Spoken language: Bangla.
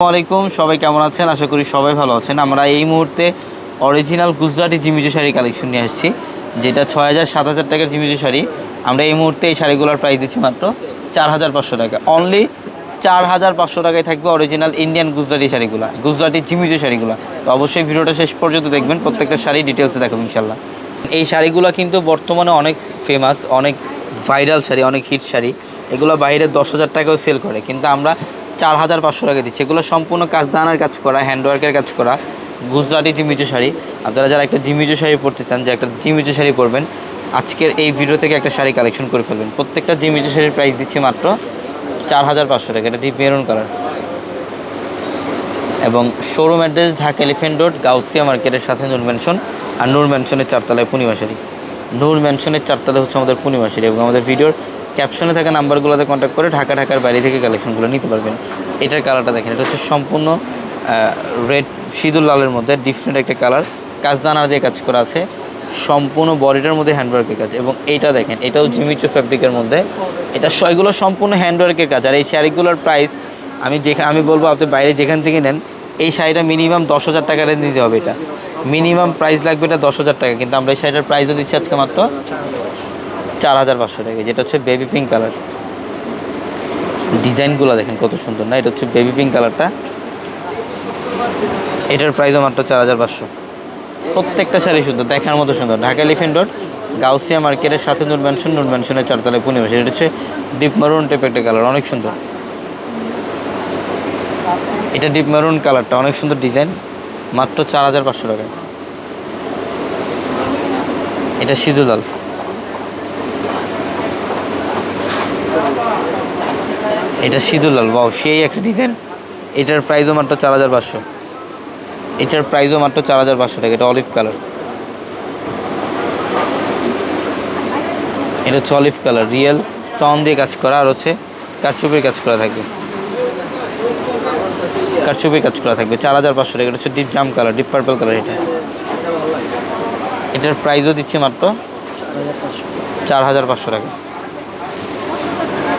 আলাইকুম সবাই কেমন আছেন? আশা করি সবাই ভালো আছেন। আমরা এই মুহূর্তে অরিজিনাল গুজরাটি জিমিজু শাড়ি কালেকশন নিয়ে আসছি, যেটা ছয় হাজার, সাত হাজার টাকার জিমিজু শাড়ি। আমরা এই মুহূর্তে এই শাড়িগুলোর প্রাইস দিচ্ছি মাত্র চার হাজার পাঁচশো টাকা। অনলি চার হাজার পাঁচশো টাকায় থাকবে অরিজিনাল ইন্ডিয়ান গুজরাটি শাড়িগুলো, গুজরাটি জিমিজু শাড়িগুলো। তো অবশ্যই ভিডিওটা শেষ পর্যন্ত দেখবেন, প্রত্যেকটা শাড়ি ডিটেলসে দেখাবো ইনশাল্লাহ এই শাড়িগুলো কিন্তু বর্তমানে অনেক ফেমাস অনেক ভাইরাল শাড়ি, অনেক হিট শাড়ি। এগুলো বাইরে দশ হাজার টাকাও সেল করে, কিন্তু আমরা চার হাজার পাঁচশো টাকা দিচ্ছে। এগুলো সম্পূর্ণ কাজ দানার কাজ করা হ্যান্ডওয়ার্কের কাজ করা। গুজরাটি জিমিজু শাড়ি। আপনারা যারা একটা জিমিজু শাড়ি পরতে চান, যে একটা জিমিজু শাড়ি পরবেন, আজকের এই ভিডিও থেকে একটা শাড়ি কালেকশন করে ফেলবেন। প্রত্যেকটা জিমিজু শাড়ির প্রাইস দিচ্ছি মাত্র চার হাজার পাঁচশো টাকা। এটা ডিপ মেরুন কালার এবং showroom address Dhaka elephant road Gausia মার্কেটের সাথে নূর ম্যানশন আর নূর ম্যানশনের চারতলায় পূর্ণিমা শাড়ি। নূর ম্যানশনের চারতলা হচ্ছে আমাদের পূর্ণিমা শাড়ি এবং আমাদের ভিডিওর ক্যাপশনে থাকা নাম্বারগুলোতে কন্ট্যাক্ট করে ঢাকা, ঢাকার বাইরে থেকে কালেকশনগুলো নিতে পারবেন। এটার কালারটা দেখেন, এটা হচ্ছে সম্পূর্ণ রেড সিঁদুর লালের মধ্যে ডিফারেন্ট একটা কালার কাজদানা দিয়ে কাজ করা আছে। সম্পূর্ণ বডিটার মধ্যে হ্যান্ডওয়ার্কের কাজ। এবং এইটা দেখেন, এটাও জিমিচু ফ্যাব্রিকের মধ্যে। এটা এগুলো সম্পূর্ণ হ্যান্ডওয়ার্কের কাজ। আর এই শাড়িগুলোর প্রাইস আমি যেখানে আমি বলব আপনি বাইরে যেখান থেকে নেন, এই শাড়িটা মিনিমাম দশ হাজার টাকা নিতে হবে এটা। মিনিমাম প্রাইস লাগবে এটা দশ হাজার টাকা। কিন্তু আমরা এই শাড়িটার প্রাইসও দিচ্ছি আজকে মাত্র চার হাজার পাঁচশো টাকা, যেটা হচ্ছে বেবি পিঙ্ক কালার ডিজাইনগুলো দেখেন কত সুন্দর, না? এটা হচ্ছে বেবি পিঙ্ক কালারটা এটার প্রাইসও মাত্র চার হাজার পাঁচশো। প্রত্যেকটা শাড়ি সুন্দর, দেখার মতো সুন্দর। ঢাকা এলিফেন্ট রোড গাউসিয়া মার্কেটের সাথে নূর ম্যানশন নূর ম্যানশনের চারতলায় পূর্ণিমা এটা হচ্ছে ডিপ মারুন টাইপ একটা কালার অনেক সুন্দর। এটা ডিপ মারুন কালারটা অনেক সুন্দর ডিজাইন মাত্র চার হাজার পাঁচশো টাকা এটা সিধু এটা সিধু লাল। বাও সেই একটা ডিজাইন এটার প্রাইসও মাত্র চার হাজার পাঁচশো। এটার প্রাইসও মাত্র চার হাজার পাঁচশো টাকা, এটা অলিভ কালার এটা হচ্ছে অলিভ কালার রিয়েল স্টোন দিয়ে কাজ করা, আর হচ্ছে কারচুপির কাজ করা থাকবে। কারচুপির কাজ করা থাকবে, চার হাজার পাঁচশো টাকা। এটা হচ্ছে ডিপ জাম কালার ডিপ পার্পল কালার এটা। এটার প্রাইসও দিচ্ছে মাত্র চার হাজার পাঁচশো টাকা।